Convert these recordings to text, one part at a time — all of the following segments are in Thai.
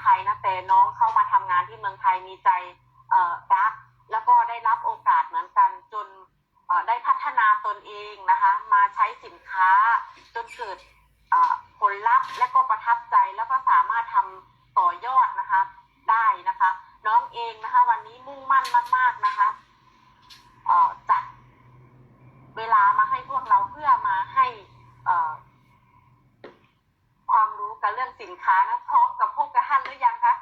ไทยนะแต่น้องเข้ามาทำงานที่เมืองไทยมีใจรัก แล้วก็ได้รับโอกาสเหมือนกันจนได้พัฒนาตนเองนะคะมาใช้สินค้าจนเกิดผลลัพธ์และก็ประทับใจแล้วก็สามารถทำต่อยอดนะคะได้นะคะ น้องเองนะคะวันนี้มุ่งมั่นมาก ๆนะคะจัดเวลามาให้พวกเราเพื่อมาให้ กับเรื่องสินค้านะพร้อมกับพวกกระหันหรือยังคะ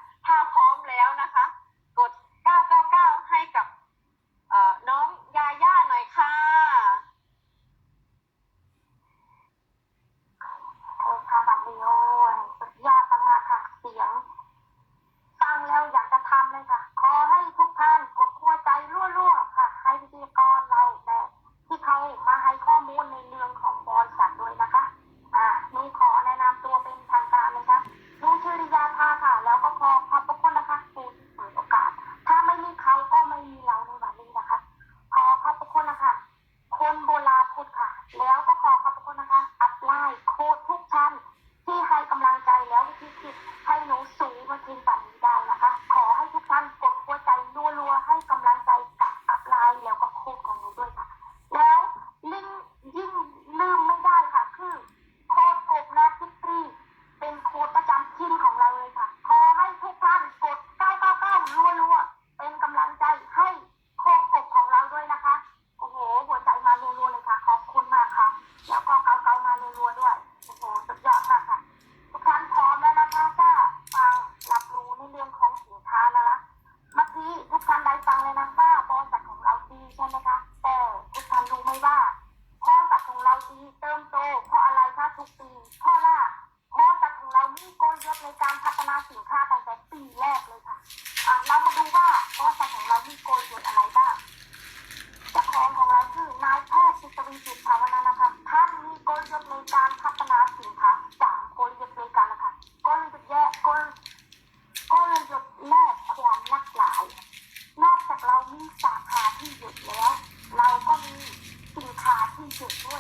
좋아.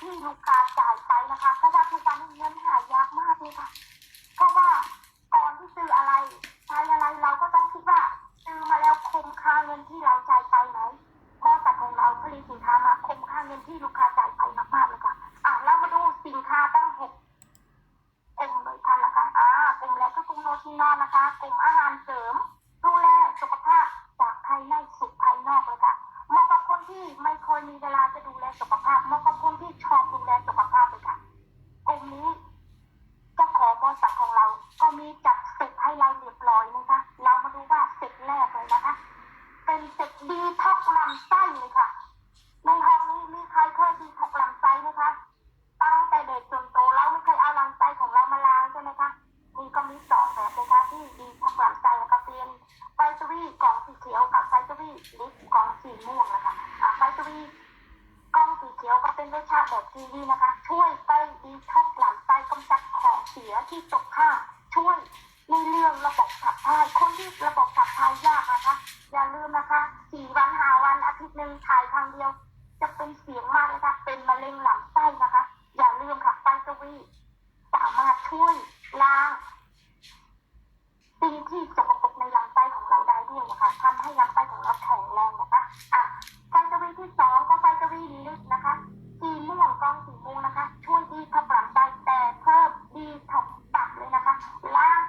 ที่ลูกกาสจ่ายไปนะคะเพระว่าทุกวันนี้เงินหายากมากเลยค่ะ ทางเดียว จะเป็นเสียงมากนะคะเป็นมะเร็งหลังไส้นะคะ อย่าลืมค่ะไฟกวีสามารถช่วยล้างสิ่งที่สกปรกในลำไส้ของเราได้ด้วยนะคะทำให้ลำไส้ของเราแข็งแรงนะคะอะไฟกวีที่สองก็ไฟกวีลิดนะคะสีม่วงกองสีม่วงนะคะ ช่วยดีทับลำไส้แต่เพิ่มดีทับตับเลยนะคะล้าง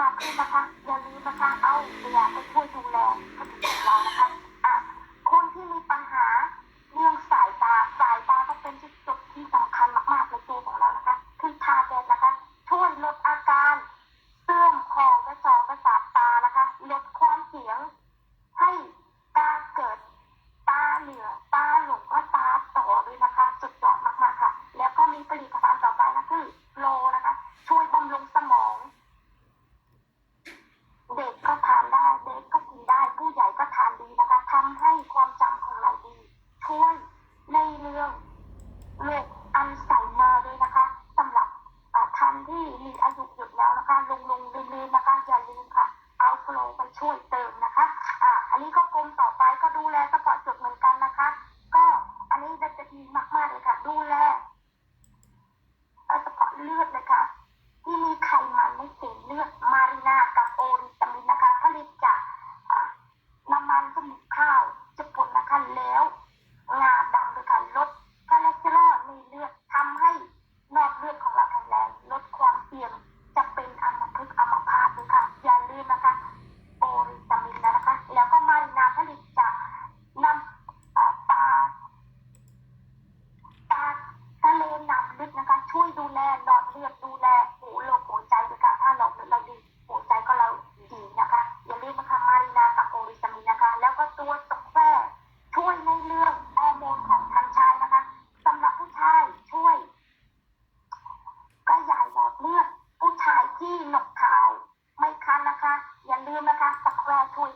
มากขึ้นนะคะอย่าลืมนะคะ เอาเวลาไปช่วยดูแลคนที่เจ็บเรานะคะ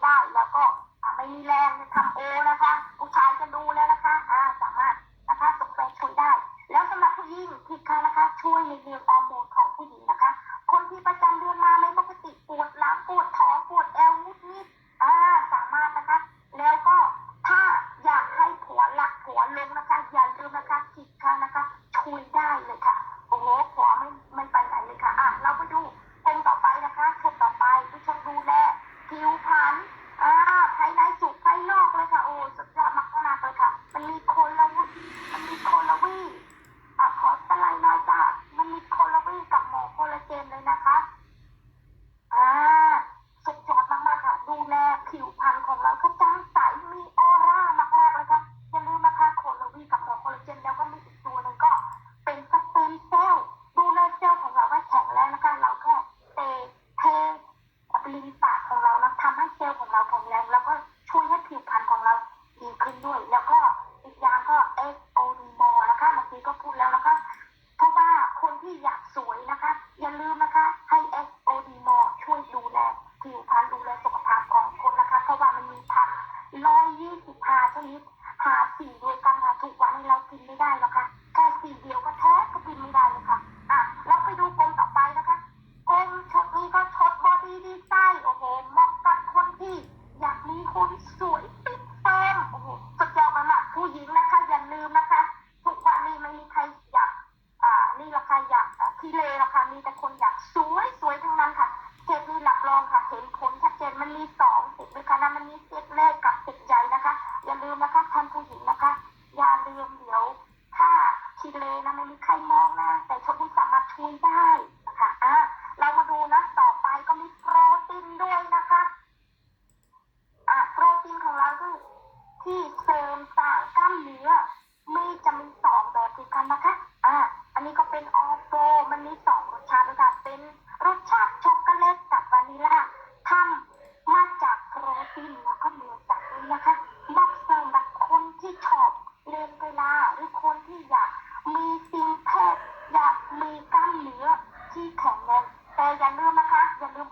ได้ แล้วก็ไม่มีแรงทำโอนะคะานผู้หญิงนะคะ อย่าลืมเดี๋ยว ถ้าชิเลยนะไม่มีใครม ที่แข็งแรงแต่อย่าลืมนะคะอย่าลืม